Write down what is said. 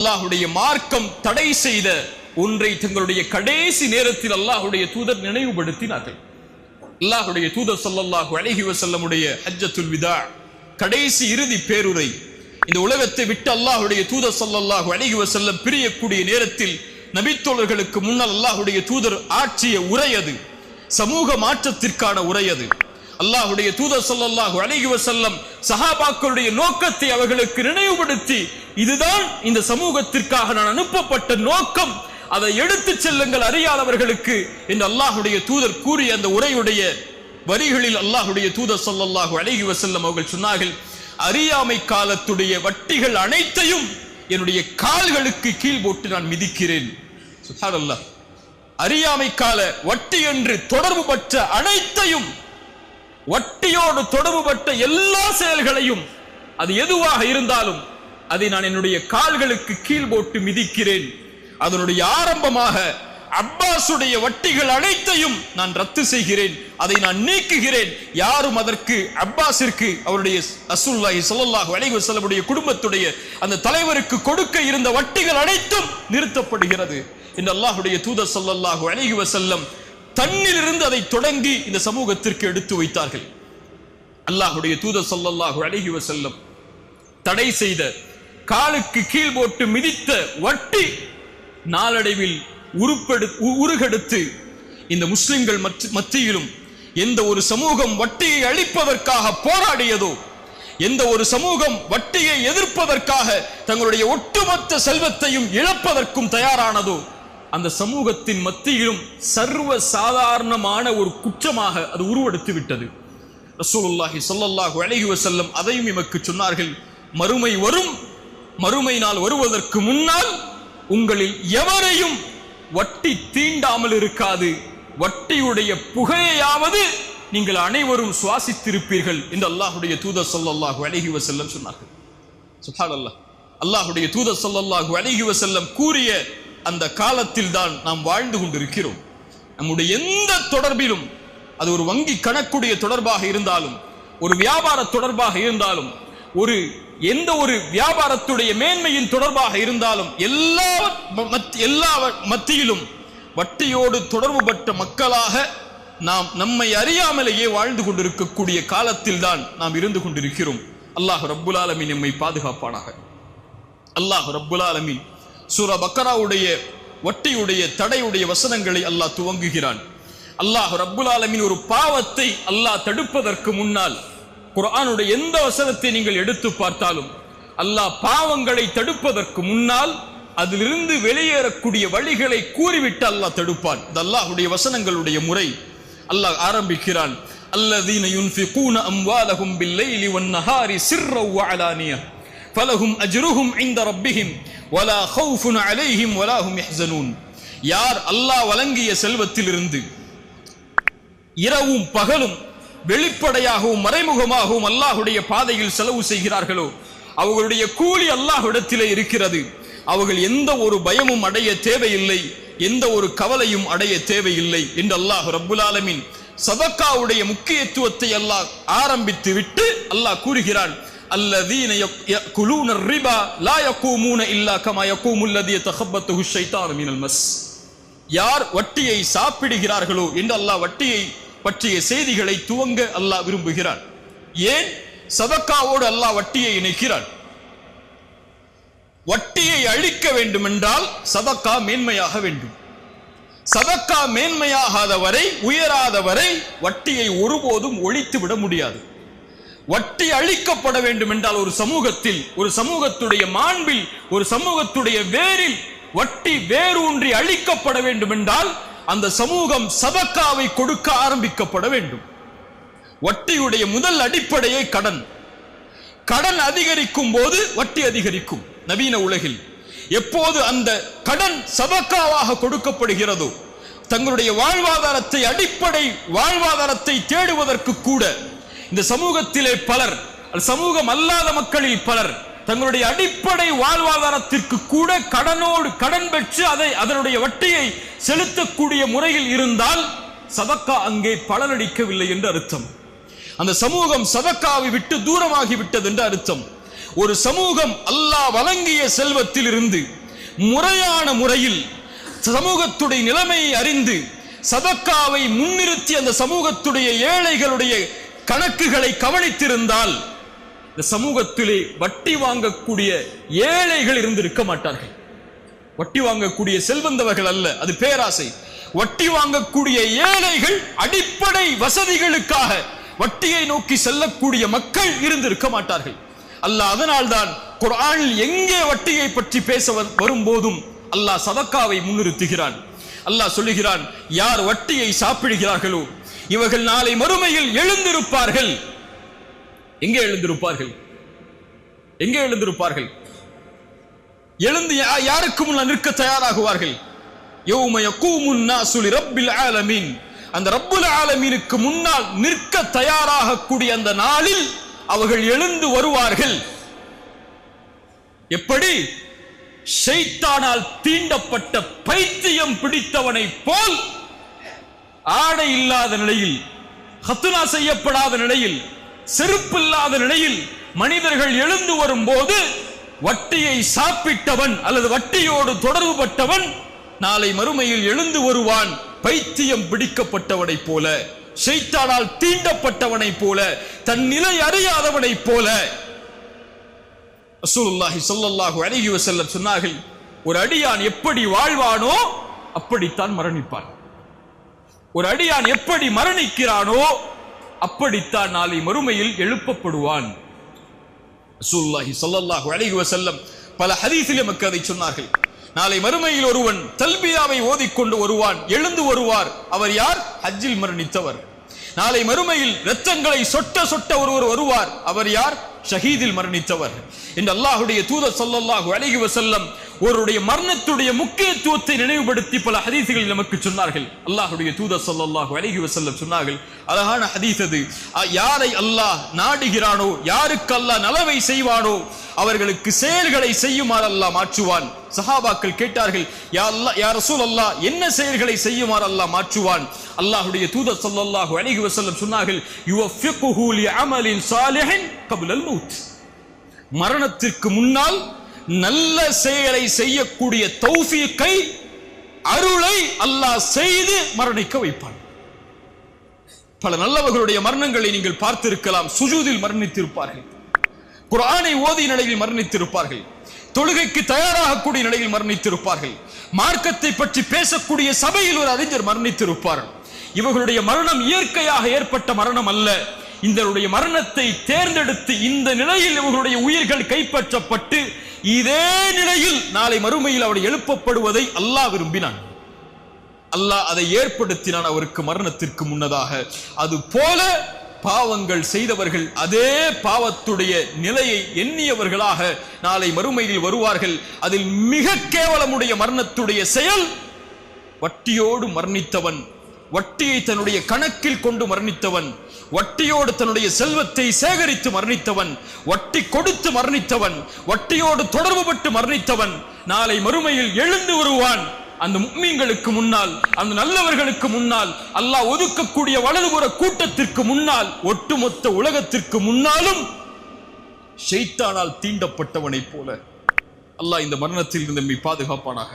அல்லாஹுடைய மார்க்கம் தடை செய்த ஒன்றை தங்களுடைய கடைசி நேரத்தில் அல்லாஹுடைய தூதர் நினைவுபடுத்தினார்கள். அல்லாஹுடைய தூதர் சொல்லல்லாஹு அழகி வசல்லமுடைய ஹஜ்ஜத்துல் விதா கடைசி இறுதி பேருரை இந்த உலகத்தை விட்டு அல்லாஹுடைய தூதர் சொல்லல்லாஹு அழகி வசல்லம் பிரியக்கூடிய நேரத்தில் நபித்தோழர்களுக்கு முன்னால் அல்லாஹுடைய தூதர் ஆற்றிய உரை அது சமூக மாற்றத்திற்கான உரை அது. அல்லாஹுடைய தூதர் ஸல்லல்லாஹு அழகி வசல்லம் சஹாபாக்களுடைய நோக்கத்தை அவர்களுக்கு நினைவுபடுத்தி இதுதான் இந்த சமூகத்திற்காக நான் அனுப்பப்பட்ட நோக்கம். அதை எடுத்துச் செல்லுங்கள் அறியாதவர்களுக்கு என்று அல்லாஹுடைய தூதர் கூறிய அந்த உரையுடைய வரிகளில் அல்லாஹுடைய தூதர் சொல்லல்லாஹு அழகி வசல்லம் அவர்கள் சொன்னார்கள் அறியாமை காலத்துடைய வட்டிகள் அனைத்தையும் என்னுடைய கால்களுக்கு கீழ் போட்டு நான் மிதிக்கிறேன். அல்லாஹ் அறியாமை கால வட்டி என்று தொடர்பு பற்ற அனைத்தையும் வட்டியோடு தொடர்புபட்ட எல்லா செயல்களையும் அது எதுவாக இருந்தாலும் அதை நான் என்னுடைய கால்களுக்கு கீழ் போட்டு மிதிக்கிறேன். அதனுடைய ஆரம்பமாக அப்பாசுடைய வட்டிகள் அனைத்தையும் நான் ரத்து செய்கிறேன். அதை நான் நீக்குகிறேன். யாரும் அதற்கு அப்பாஸிற்கு அவருடைய அசுல்லாஹி ஸல்லல்லாஹு அலைஹி செல்லவுடைய குடும்பத்துடைய அந்த தலைவருக்கு கொடுக்க இருந்த வட்டிகள் அனைத்தும் நிறுத்தப்படுகிறது. இந்த அல்லாஹுடைய தூதர் ஸல்லல்லாஹு அலைஹி வசல்லம் தன்னிலிருந்து அதை தொடங்கி இந்த சமூகத்திற்கு எடுத்து வைத்தார்கள். அல்லாஹுடைய தூதர் சொல்லல்லாஹு அழகி வஸல்லம் தடை செய்த காலுக்கு கீழ் போட்டு மிதித்த வட்டி நாளடைவில் உருப்பெடு உ- உருகெடுத்து இந்த முஸ்லிம்கள் மத்தியிலும் எந்த ஒரு சமூகம் வட்டியை அழிப்பதற்காக போராடியதோ எந்த ஒரு சமூகம் வட்டியை எதிர்ப்பதற்காக தங்களுடைய ஒட்டுமொத்த செல்வத்தையும் இழப்பதற்கும் தயாரானதோ அந்த சமூகத்தின் மத்தியிலும் சர்வ சாதாரணமான ஒரு குற்றமாக அது உருவெடுத்து விட்டது. ரசூலுல்லாஹி சொல்லல்லாஹு அழகி வசல்லம் அதையும் எமக்கு சொன்னார்கள் மறுமை வரும் மறுமை நாள் வருவதற்கு முன்னால் உங்களில் எவரையும் வட்டி தீண்டாமல் இருக்காது. வட்டியுடைய புகையாவது நீங்கள் அனைவரும் சுவாசித்திருப்பீர்கள் என்று அல்லாஹுடைய தூதர் சொல்லல்லாஹு அழகி வசல்லம் சொன்னார்கள். சுப்ஹானல்லாஹ் அல்லாஹுடைய தூதர் சொல்லல்லாஹு அழகி வசல்லம் கூறிய அந்த காலத்தில் தான் நாம் வாழ்ந்து கொண்டிருக்கிறோம். நம்முடைய எந்த தொடர்பிலும் அது ஒரு வங்கி கணக்குடைய தொடர்பாக இருந்தாலும் ஒரு வியாபார தொடர்பாக இருந்தாலும் ஒரு எந்த ஒரு வியாபாரத்துடைய மேன்மையின் தொடர்பாக இருந்தாலும் எல்லா மத்- எல்லா மத்தியிலும் வட்டியோடு தொடர்புபட்ட மக்களாக நாம் நம்மை அறியாமலேயே வாழ்ந்து கொண்டிருக்கக்கூடிய காலத்தில் தான் நாம் இருந்து கொண்டிருக்கிறோம். அல்லாஹ் ரப்புல் ஆலமீன் நம்மை பாதுகாப்பானாக. அல்லாஹ் ரப்புல் ஆலமீன் சூரா பக்கராவுடைய ஒட்டியுடைய தடையுடைய வசனங்களை அல்லாஹ் துவங்குகிறான். அல்லாஹ் ரப்புல் ஆலமின் ஒரு பாவத்தை அல்லாஹ் தடுப்பதற்கு முன்னால் குரானுடைய எந்த வசனத்தை நீங்கள் எடுத்து பார்த்தாலும் அல்லாஹ் பாவங்களை தடுப்பதற்கு முன்னால் அதிலிருந்து வெளியேறக்கூடிய வழிகளை கூறிவிட்டு அல்லாஹ் தடுப்பான். இது அல்லாஹ்வுடைய வசனங்களுடைய முறை. அல்லாஹ் ஆரம்பிக்கிறான் அல்லதீன யுன்ஃபிகூன அம்வாலஹும் பில்லைலி வன்னஹாரி சிர்ரவ் வஅலானியா ஃபலஹும் அஜ்ருஹும் இன்த ரப்பிஹிம் வலா ஹவுஃபுன் அலைஹிம் வலா ஹும் யார் அல்லாஹ் வழங்கிய செல்வத்திலிருந்து இரவும் பகலும் வெளிப்படையாகவும் மறைமுகமாகவும் அல்லாஹுடைய பாதையில் செலவு செய்கிறார்களோ அவர்களுடைய கூலி அல்லாஹ்விடத்திலே இருக்கிறது. அவர்கள் எந்த ஒரு பயமும் அடைய தேவையில்லை எந்த ஒரு கவலையும் அடைய தேவையில்லை என்று அல்லாஹ் ரப்புல் சதக்காவுடைய முக்கியத்துவத்தை அல்லாஹ் ஆரம்பித்து விட்டு அல்லாஹ் கூறுகிறான். அல்லதீன யக்குலூன ரிபா லா யகூமூன இல்லா கமா யகூமு அல்லதி யதகப்பத்துஹு ஷைத்தானு மினல் மஸ் யார் வட்டியை சாப்பிடுகிறார்களோ என்று அல்லாஹ் வட்டியை பற்றிய செய்திகளை துவங்க அல்லாஹ் விரும்புகிறார் ஏன்? சதக்காவோடு அல்லாஹ் வட்டியை இணைக்கிறார் வட்டியை அழிக்க வேண்டும் என்றால் சதக்கா மேன்மையாக வேண்டும். சதக்கா மேன்மையாகாத வரை உயராத வரை வட்டியை ஒருபோதும் ஒழித்து விட முடியாது. வட்டி அழிக்கப்பட வேண்டும் என்றால் ஒரு சமூகத்தில் ஒரு சமூகத்துடைய மாண்பில் ஒரு சமூகத்துடைய வேரில் வட்டி வேரூன்றி அழிக்கப்பட வேண்டும் என்றால் அந்த சமூகம் சபக்காவை கொடுக்க ஆரம்பிக்கப்பட வேண்டும். வட்டியுடைய முதல் அடிப்படையே கடன். கடன் அதிகரிக்கும் போது வட்டி அதிகரிக்கும். நவீன உலகில் எப்போது அந்த கடன் சபக்காவாக கொடுக்கப்படுகிறதோ தங்களுடைய வாழ்வாதாரத்தை அடிப்படை வாழ்வாதாரத்தை தேடுவதற்கு கூட இந்த சமூகத்திலே பலர் சமூகம் அல்லாத மக்களில் பலர் தங்களுடைய அடிப்படை வாழ்வாதாரத்திற்கு கூட கடனோடு கடன் பெற்று அதை அதனுடைய வட்டியை செலுத்தக்கூடிய முறையில் இருந்தால் சதக்கா அங்கே பலனளிக்கவில்லை என்று அர்த்தம். அந்த சமூகம் சதக்காவை விட்டு தூரமாகி விட்டது என்று அர்த்தம். ஒரு சமூகம் அல்லாஹ் வழங்கிய செல்வத்தில் இருந்து முறையான முறையில் சமூகத்துடைய நிலைமையை அறிந்து சதக்காவை முன்னிறுத்தி அந்த சமூகத்துடைய ஏழைகளுடைய கணக்குகளை கவனித்திருந்தால் இந்த சமூகத்திலே வட்டி வாங்கக்கூடிய ஏழைகள் இருந்து இருக்க மாட்டார்கள். வட்டி வாங்கக்கூடிய செல்வந்தவர்கள் அல்ல அது பேராசை. வட்டி வாங்கக்கூடிய ஏழைகள் அடிப்படை வசதிகளுக்காக வட்டியை நோக்கி செல்லக்கூடிய மக்கள் இருந்திருக்க மாட்டார்கள். அல்லாஹ் அதனால்தான் குர்ஆனில் எங்கே வட்டியை பற்றி பேச வ- வரும்போதும் அல்லாஹ் சதக்காவை முன்னிறுத்துகிறான். அல்லாஹ் சொல்லுகிறான் யார் வட்டியை சாப்பிடுகிறார்களோ இவர்கள் நாளை மறுமையில் எழுந்திருப்பார்கள். எங்கே எழுந்திருப்பார்கள்? எங்கே எழுந்திருப்பார்கள்? எழுந்து யா- யாருக்கு முன்னால் நிற்க தயாராகுவார்கள்? யௌம யகூமுன் நாசு லிரப்பில் ஆலமீன். அந்த ரப்புல் ஆலமீனுக்கு முன்னால் நிற்க தயாராகக்கூடிய அந்த நாளில் அவர்கள் எழுந்து வருவார்கள். எப்படி? ஷைத்தானால் தீண்டப்பட்ட பைத்தியம் பிடித்தவனை போல் ஆடை இல்லாத நிலையில் ஹத்துனா செய்யப்படாத நிலையில் செருப்பு இல்லாத நிலையில் மனிதர்கள் எழுந்து வரும்போது வட்டியை சாப்பிட்டவன் அல்லது வட்டியோடு தொடர்பு பட்டவன் நாளை மறுமையில் எழுந்து வருவான். பைத்தியம் பிடிக்கப்பட்டவனைப் போல ஷைத்தானால் தீண்டப்பட்டவனைப் போல தன் நிலை அறியாதவனைப் போல. ரசூலுல்லாஹி சொல்லல்லாஹு அலைஹி வஸல்லம் சொன்னார்கள் ஒரு அடியான் எப்படி வாழ்வானோ அப்படித்தான் மரணிப்பான். ஒரு அடியான் எப்படி மரணிக்கிறானோ அப்படித்தான் நாளை மறுமையில் எழுப்பப்படுவான். ரசூலுல்லாஹி ஸல்லல்லாஹு அலைஹி வஸல்லம் பல ஹதீஸில் நமக்கு அதை சொன்னார்கள். நாளை மறுமையில் ஒருவன் தல்பியாவை ஓதிக்கொண்டு வருவான் எழுந்து வருவார். அவர் யார்? ஹஜ்ஜில் மரணித்தவர். நாளை மறுமையில் ரத்தங்களை சொட்ட சொட்ட ஒருவர் வருவார். அவர் யார்? ஷஹீதில் மரணித்தவர். என்று அல்லாஹுடைய தூதர் சொல்லல்லாஹு அழகி வசல்லம் ஒருவருடைய மரணத்துடைய முக்கியத்துவத்தை நினைவுபடுத்தி பல ஹதீசுகளில் நமக்கு சொன்னார்கள். அல்லாஹுடைய தூதர் சொல்லாஹு அழகி வஸல்லம் சொன்னார்கள். அழகான ஹதீஸ் அது. யாரை அல்லாஹ் நாடுகிறானோ யாருக்கு அல்லாஹ் நலவை செய்வானோ அவர்களுக்கு செயல்களை செய்யுமாறு அல்லாஹ் மாற்றுவான். சஹாபாக்கள் கேட்டார்கள் யா அல்லா யா ரசூல் அல்லாஹ் என்ன செயல்களை செய்யுமாறு அல்லாஹ் மாற்றுவான்? அல்லாஹுடைய தூதர் ஸல்லல்லாஹு அழகி வசல்லம் சொன்னார்கள் யுவஃபிகுஹு லிஅமலின் சாலிஹின் கப்லல் மௌத். மரணத்திற்கு முன்னால் நல்ல செயலை செய்யக்கூடிய தௌஃபீக்கை அருளை அல்லாஹ் செய்து மரணிக்க வைப்பான். பல நல்லவர்களுடைய மரணங்களை நீங்கள் பார்த்திருக்கலாம். சுஜூதில் மரணித்திருப்பார்கள். குரானை ஓதிய நிலையில் மரணித்திருப்பார்கள். தொழுகைக்கு தயாராகக்கூடிய நிலையில் மரணித்திருப்பார்கள். மார்க்கத்தை பற்றி பேசக்கூடிய சபையில் ஒரு அறிஞர் மரணித்திருப்பார். இவர்களுடைய மரணம் இயற்கையாக ஏற்பட்ட மரணம் அல்ல. இந்தருடைய மரணத்தை தேர்ந்தெடுத்து இந்த நிலையில் இவர்களுடைய உயிர்கள் கைப்பற்றப்பட்டு இதே நிலையில் நாளை மறுமையில் அவர் எழுப்பப்படுவதை அல்லாஹ் விரும்பினான். அல்லாஹ் அதை ஏற்படுத்தினான் அவருக்கு மரணத்திற்கு முன்னதாக. அது போல பாவங்கள் செய்தவர்கள் அதே பாவத்துடைய நிலையை எண்ணியவர்களாக நாளை மறுமையில் வருவார்கள். அதில் மிக கேவலமுடைய மரணத்துடைய செயல் வட்டியோடு மரணித்தவன் வட்டியை தன்னுடைய கணக்கில் கொண்டு மரணித்தவன் வட்டியோடு தன்னுடைய செல்வத்தை சேகரித்து மரணித்தவன் வட்டி கொடுத்து மரணித்தவன் வட்டியோடு தொடர்புபட்டு மரணித்தவன் நாளை மறுமையில் எழுந்து வருவான். அந்த முக்மீன்களுக்கு முன்னால் அந்த நல்லவர்களுக்கு முன்னால் அல்லாஹ் ஒதுக்கக்கூடிய வலதுபுற கூட்டத்திற்கு முன்னால் ஒட்டுமொத்த உலகத்திற்கு முன்னாலும் ஷெய்தானால் தீண்டப்பட்டவனைப் போல அல்லாஹ் இந்த மரணத்தில் இருந்து நம்மை பாதுகாப்பானாக.